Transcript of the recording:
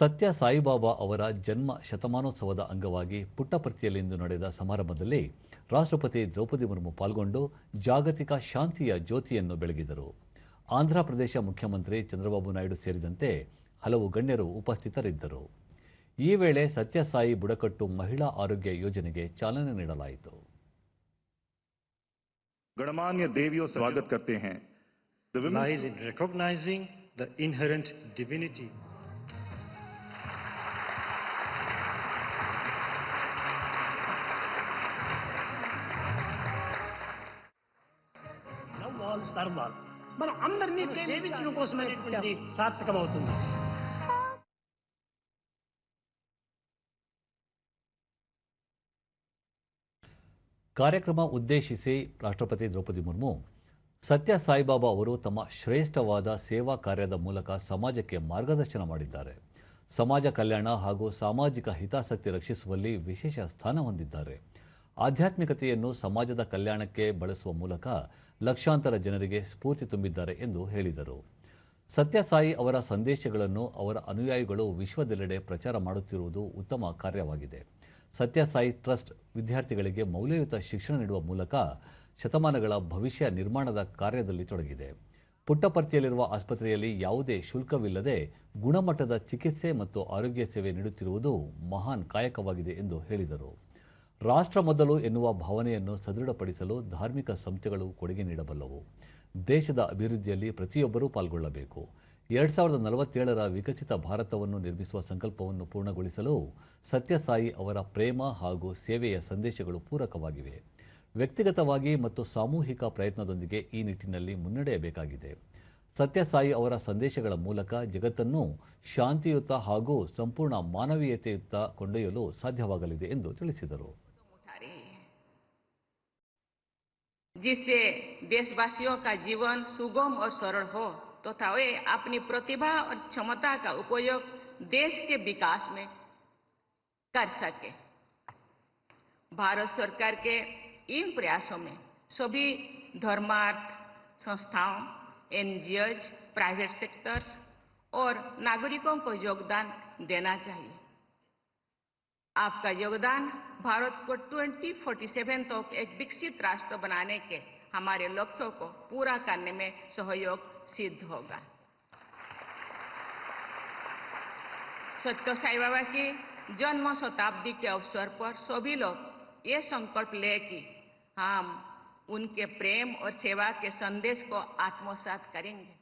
ಸತ್ಯ ಸಾಯಿಬಾಬಾ ಅವರ ಜನ್ಮ ಶತಮಾನೋತ್ಸವದ ಅಂಗವಾಗಿ ಪುಟ್ಟಪರ್ತಿಯಲ್ಲಿಂದು ನಡೆದ ಸಮಾರಂಭದಲ್ಲಿ ರಾಷ್ಟ್ರಪತಿ ದ್ರೌಪದಿ ಮುರ್ಮು ಪಾಲ್ಗೊಂಡು ಜಾಗತಿಕ ಶಾಂತಿಯ ಜ್ಯೋತಿಯನ್ನು ಬೆಳಗಿದರು ಆಂಧ್ರಪ್ರದೇಶ ಮುಖ್ಯಮಂತ್ರಿ ಚಂದ್ರಬಾಬು ನಾಯ್ಡು ಸೇರಿದಂತೆ ಹಲವು ಗಣ್ಯರು ಉಪಸ್ಥಿತರಿದ್ದರು ಈ ವೇಳೆ ಸತ್ಯಸಾಯಿ ಬುಡಕಟ್ಟು ಮಹಿಳಾ ಆರೋಗ್ಯ ಯೋಜನೆಗೆ ಚಾಲನೆ ನೀಡಲಾಯಿತು गणमान्य देवियों स्वागत करते हैं The women- lies in recognizing the inherent divinity love all serve all మనం అందరినీ సేవించడం కోసమైనటువంటి సార్థకం అవుతుంది ಕಾರ್ಯಕ್ರಮ ಉದ್ದೇಶಿಸಿ ರಾಷ್ಟ್ರಪತಿ ದ್ರೌಪದಿ ಮುರ್ಮು ಸತ್ಯ ಸಾಯಿಬಾಬಾ ಅವರು ತಮ್ಮ ಶ್ರೇಷ್ಠವಾದ ಸೇವಾ ಕಾರ್ಯದ ಮೂಲಕ ಸಮಾಜಕ್ಕೆ ಮಾರ್ಗದರ್ಶನ ಮಾಡಿದ್ದಾರೆ ಸಮಾಜ ಕಲ್ಯಾಣ ಹಾಗೂ ಸಾಮಾಜಿಕ ಹಿತಾಸಕ್ತಿ ರಕ್ಷಿಸುವಲ್ಲಿ ವಿಶೇಷ ಸ್ಥಾನ ಹೊಂದಿದ್ದಾರೆ ಆಧ್ಯಾತ್ಮಿಕತೆಯನ್ನು ಸಮಾಜದ ಕಲ್ಯಾಣಕ್ಕೆ ಬಳಸುವ ಮೂಲಕ ಲಕ್ಷಾಂತರ ಜನರಿಗೆ ಸ್ಫೂರ್ತಿ ತುಂಬಿದ್ದಾರೆ ಎಂದು ಹೇಳಿದರು. ಸತ್ಯಸಾಯಿ ಅವರ ಸಂದೇಶಗಳನ್ನು ಅವರ ಅನುಯಾಯಿಗಳು ವಿಶ್ವದೆಲ್ಲೆಡೆ ಪ್ರಚಾರ ಮಾಡುತ್ತಿರುವುದು ಉತ್ತಮ ಕಾರ್ಯವಾಗಿದೆ. ಸತ್ಯಸಾಯಿ ಟ್ರಸ್ಟ್ ವಿದ್ಯಾರ್ಥಿಗಳಿಗೆ ಮೌಲ್ಯಯುತ ಶಿಕ್ಷಣ ನೀಡುವ ಮೂಲಕ ಶತಮಾನಗಳ ಭವಿಷ್ಯ ನಿರ್ಮಾಣದ ಕಾರ್ಯದಲ್ಲಿ ತೊಡಗಿದೆ. ಪುಟ್ಟಪರ್ತಿಯಲ್ಲಿರುವ ಆಸ್ಪತ್ರೆಯಲ್ಲಿ ಯಾವುದೇ ಶುಲ್ಕವಿಲ್ಲದೆ ಗುಣಮಟ್ಟದ ಚಿಕಿತ್ಸೆ ಮತ್ತು ಆರೋಗ್ಯ ಸೇವೆ ನೀಡುತ್ತಿರುವುದು ಮಹಾನ್ ಕಾಯಕವಾಗಿದೆ ಎಂದು ಹೇಳಿದರು. ರಾಷ್ಟ್ರ ಮೊದಲು ಎನ್ನುವ ಭಾವನೆಯನ್ನು ಸದೃಢಪಡಿಸಲು ಧಾರ್ಮಿಕ ಸಂಸ್ಥೆಗಳು ಕೊಡುಗೆ ನೀಡಬಲ್ಲವು. ದೇಶದ ಅಭಿವೃದ್ಧಿಯಲ್ಲಿ ಪ್ರತಿಯೊಬ್ಬರೂ ಪಾಲ್ಗೊಳ್ಳಬೇಕು. ಎರಡು ಸಾವಿರದ ನಲವತ್ತೇಳರ ವಿಕಸಿತ ಭಾರತವನ್ನು ನಿರ್ಮಿಸುವ ಸಂಕಲ್ಪವನ್ನು ಪೂರ್ಣಗೊಳಿಸಲು ಸತ್ಯಸಾಯಿ ಅವರ ಪ್ರೇಮ ಹಾಗೂ ಸೇವೆಯ ಸಂದೇಶಗಳು ಪೂರಕವಾಗಿವೆ. ವ್ಯಕ್ತಿಗತವಾಗಿ ಮತ್ತು ಸಾಮೂಹಿಕ ಪ್ರಯತ್ನದೊಂದಿಗೆ ಈ ನಿಟ್ಟಿನಲ್ಲಿ ಮುನ್ನಡೆಯಬೇಕಾಗಿದೆ. ಸತ್ಯಸಾಯಿ ಅವರ ಸಂದೇಶಗಳ ಮೂಲಕ ಜಗತ್ತನ್ನು ಶಾಂತಿಯುತ ಹಾಗೂ ಸಂಪೂರ್ಣ ಮಾನವೀಯತೆಯುತ್ತ ಕೊಂಡೊಯ್ಯಲು ಸಾಧ್ಯವಾಗಲಿದೆ ಎಂದು ತಿಳಿಸಿದರು. जिससे देशवासियों का जीवन सुगम और सरल हो, तथा तो वे अपनी प्रतिभा और क्षमता का उपयोग देश के विकास में कर सके। भारत सरकार के इन प्रयासों में सभी धर्मार्थ संस्थाओं, एनजीओज, प्राइवेट सेक्टर्स और नागरिकों को योगदान देना चाहिए। आपका योगदान भारत को 2047 तक एक विकसित राष्ट्र बनाने के हमारे लक्ष्यों को पूरा करने में सहयोग सिद्ध होगा। सत्य साई बाबा की जन्म शताब्दी के अवसर पर सभी लोग ये संकल्प ले कि हम उनके प्रेम और सेवा के संदेश को आत्मसात करेंगे।